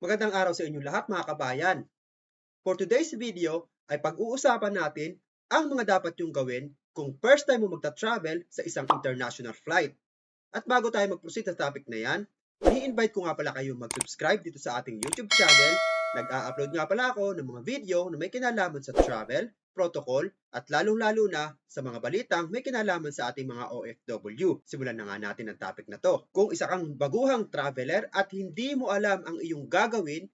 Magandang araw sa inyong lahat mga kabayan. For today's video ay pag-uusapan natin ang mga dapat yung gawin kung first time mo magta-travel sa isang international flight. At bago tayo mag-proceed sa topic na yan, i-invite ko nga pala kayo mag-subscribe dito sa ating YouTube channel. Nag-a-upload nga pala ako ng mga video na may kinalaman sa travel, protocol, at lalong-lalo na sa mga balitang may kinalaman sa ating mga OFW. Simulan na nga natin ang topic na to. Kung isa kang baguhang traveler at hindi mo alam ang iyong gagawin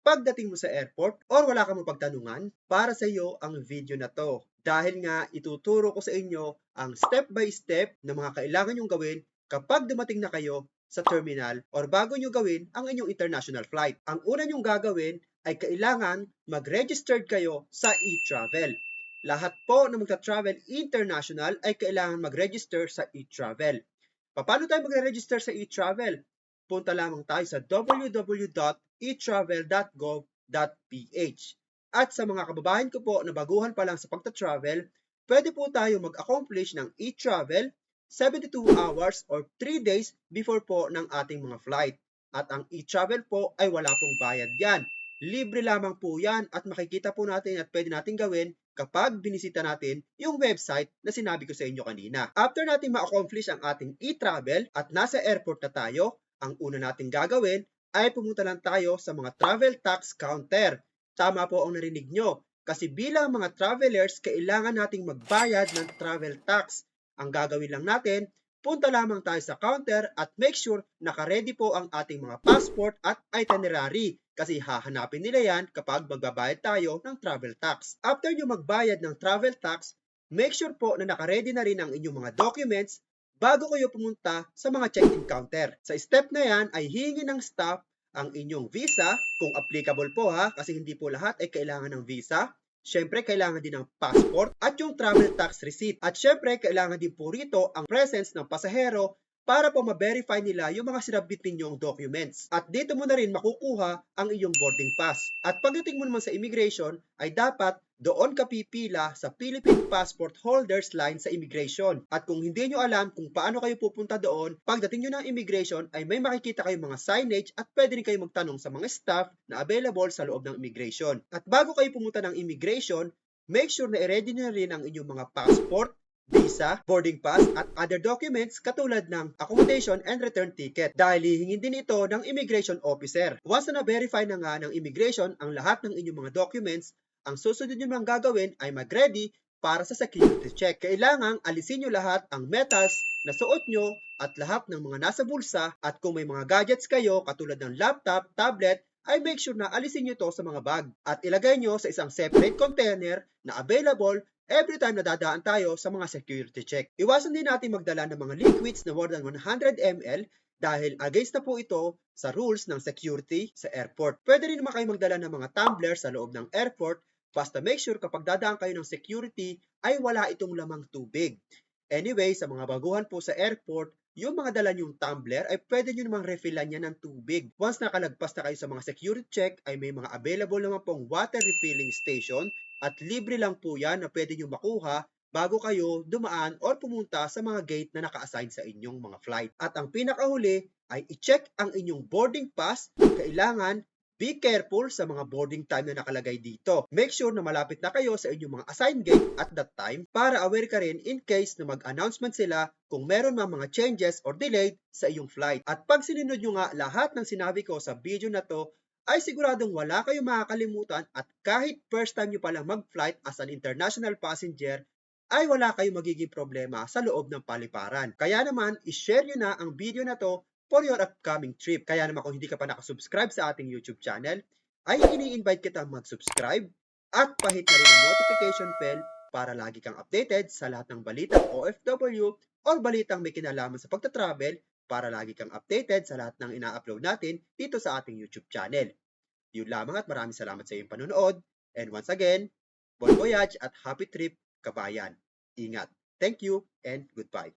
pagdating mo sa airport or wala kang mapagtanungan, para sa iyo ang video na to. Dahil nga ituturo ko sa inyo ang step by step na mga kailangan nyong gawin kapag dumating na kayo sa terminal or bago nyo gawin ang inyong international flight. Ang una nyong gagawin ay kailangan mag-registered kayo sa e-travel. Lahat po na magta-travel international ay kailangan mag-register sa e-travel. Paano tayo magre-register sa e-travel? Punta lamang tayo sa www.etravel.gov.ph. At sa mga kababayan ko po na baguhan pa lang sa pagta-travel, pwede po tayo mag-accomplish ng e-travel 72 hours or 3 days before po ng ating mga flight. At ang e-travel po ay wala pong bayad yan. Libre lamang po yan at makikita po natin at pwede natin gawin kapag binisita natin yung website na sinabi ko sa inyo kanina. After natin ma-accomplish ang ating e-travel at nasa airport na tayo, ang una natin gagawin ay pumunta lang tayo sa mga travel tax counter. Tama po ang narinig nyo. Kasi bilang mga travelers, kailangan nating magbayad ng travel tax. Ang gagawin lang natin, punta lamang tayo sa counter at make sure naka-ready po ang ating mga passport at itinerary kasi hahanapin nila yan kapag magbabayad tayo ng travel tax. After nyo magbayad ng travel tax, make sure po na naka-ready na rin ang inyong mga documents bago kayo pumunta sa mga check-in counter. Sa step na yan ay hihingi ng staff ang inyong visa, kung applicable po ha, kasi hindi po lahat ay kailangan ng visa. Siyempre, kailangan din ng passport at yung travel tax receipt. At siyempre, kailangan din po rito ang presence ng pasahero para po ma-verify nila yung mga sinabit ninyong documents. At dito mo na rin makukuha ang iyong boarding pass. At pagdating mo naman sa immigration, ay dapat doon ka pipila sa Philippine Passport Holders Line sa immigration. At kung hindi nyo alam kung paano kayo pupunta doon, pagdating nyo ng immigration ay may makikita kayong mga signage at pwede rin kayo magtanong sa mga staff na available sa loob ng immigration. At bago kayo pumunta ng immigration, make sure na i-ready nyo na rin ang inyong mga passport, visa, boarding pass, at other documents katulad ng accommodation and return ticket dahil hihingin din ito ng immigration officer. Once na na-verify na nga ng immigration ang lahat ng inyong mga documents, ang susunod nyo mang gagawin ay mag-ready para sa security check. Kailangang alisin nyo lahat ang metals na suot nyo at lahat ng mga nasa bulsa at kung may mga gadgets kayo katulad ng laptop, tablet, ay make sure na alisin nyo to sa mga bag at ilagay nyo sa isang separate container na available every time na dadaan tayo sa mga security check. Iwasan din natin magdala ng mga liquids na more than 100 ml dahil against na po ito sa rules ng security sa airport. Pwede rin naman kayo magdala ng mga tumbler sa loob ng airport basta make sure kapag dadaan kayo ng security ay wala itong lamang tubig. Anyway, sa mga baguhan po sa airport, yung mga dala nyong tumbler ay pwede nyo namang refillan niya ng tubig. Once nakalagpas na kayo sa mga security check ay may mga available naman pong water refilling station at libre lang po yan na pwede nyo makuha bago kayo dumaan or pumunta sa mga gate na naka-assign sa inyong mga flight. At ang pinakahuli ay i-check ang inyong boarding pass. Kailangan Be careful sa mga boarding time na nakalagay dito. Make sure na malapit na kayo sa inyong mga assigned gate at that time para aware ka rin in case na mag-announcement sila kung meron mga mga changes or delayed sa iyong flight. At pag sinunod nyo nga lahat ng sinabi ko sa video na to, ay siguradong wala kayong makakalimutan at kahit first time nyo palang mag-flight as an international passenger, ay wala kayong magiging problema sa loob ng paliparan. Kaya naman, ishare nyo na ang video na to for your upcoming trip. Kaya naman kung hindi ka pa nakasubscribe sa ating YouTube channel, ay ini-invite kita mag-subscribe at pahit na rin ang notification bell para lagi kang updated sa lahat ng balitang OFW or balitang may kinalaman sa pagta-travel para lagi kang updated sa lahat ng ina-upload natin dito sa ating YouTube channel. Yun lamang at maraming salamat sa iyong panonood. And once again, bon voyage at happy trip, kabayan. Ingat. Thank you and goodbye.